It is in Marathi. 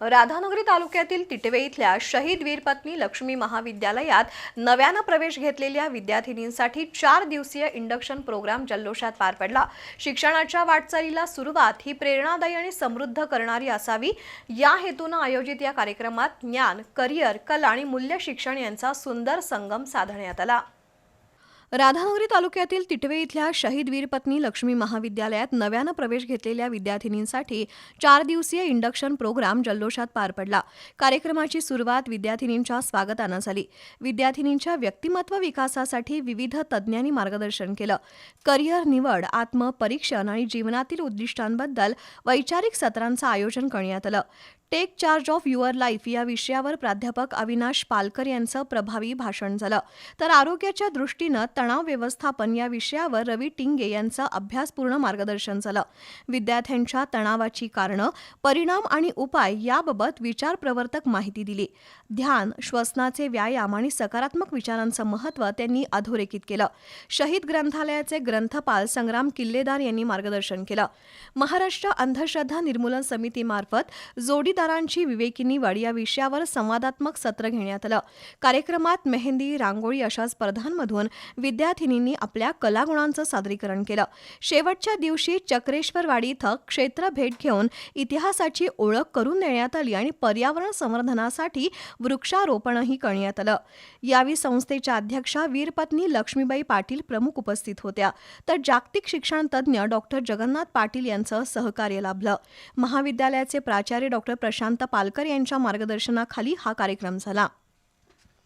राधानगरी तालुक्यातील तिटवे इथल्या शहीद वीरपत्नी लक्ष्मी महाविद्यालयात नव्यानं प्रवेश घेतलेल्या विद्यार्थिनींसाठी चार दिवसीय इंडक्शन प्रोग्राम जल्लोषात पार पडला. शिक्षणाच्या वाटचालीला सुरुवात ही प्रेरणादायी आणि समृद्ध करणारी असावी. या हेतूनं आयोजित या कार्यक्रमात ज्ञान करिअर कला आणि मूल्य शिक्षण यांचा सुंदर संगम साधण्यात आला. राधानगरी तालुक्यातील तिटवे इथल्या शहीद वीरपत्नी लक्ष्मी महाविद्यालयात नव्यानं प्रवेश घेतलेल्या विद्यार्थिनींसाठी चार दिवसीय इंडक्शन प्रोग्राम जल्लोषात पार पडला. कार्यक्रमाची सुरुवात विद्यार्थिनींच्या स्वागतानं झाली. विद्यार्थिनींच्या व्यक्तिमत्व विकासासाठी विविध तज्ज्ञांनी मार्गदर्शन केलं. करिअर निवड आत्मपरीक्षण आणि जीवनातील उद्दिष्टांबद्दल वैचारिक सत्रांचं आयोजन करण्यात आलं. Take charge of your life या विषयावर प्राध्यापक अविनाश पालकर यांचं प्रभावी भाषण झालं. तर आरोग्याच्या दृष्टीनं तणाव व्यवस्थापन या विषयावर रवी टिंगे यांचं अभ्यासपूर्ण मार्गदर्शन झालं. विद्यार्थ्यांच्या तणावाची कारणं परिणाम आणि उपाय याबाबत विचार प्रवर्तक माहिती दिली. ध्यान श्वसनाचे व्यायाम आणि सकारात्मक विचारांचं महत्त्व त्यांनी अधोरेखित केलं. शहीद ग्रंथालयाचे ग्रंथपाल संग्राम किल्लेदार यांनी मार्गदर्शन केलं. महाराष्ट्र अंधश्रद्धा निर्मूलन समितीमार्फत जोडीदारांची विवेकी निवड या विषयावर संवादात्मक सत्र घेण्यात आलं. कार्यक्रमात मेहंदी रांगोळी अशा स्पर्धांमधून विद्यार्थिनींनी आपल्या कलागुणांचं सादरीकरण केलं. शेवटच्या दिवशी चक्रेश्वरवाडी इथं क्षेत्र भेट घेऊन इतिहासाची ओळख करून देण्यात आली आणि पर्यावरण संवर्धनासाठी वृक्षारोपणही करण्यात आलं. यावेळी संस्थेच्या अध्यक्षा वीरपत्नी लक्ष्मीबाई पाटील प्रमुख उपस्थित होत्या. तर जागतिक शिक्षण तज्ज्ञ डॉक्टर जगन्नाथ पाटील यांचं सहकार्य लाभलं. महाविद्यालयाचे प्राचार्य डॉक्टर प्रशांत पालकर यांच्या मार्गदर्शनाखाली हा कार्यक्रम झाला.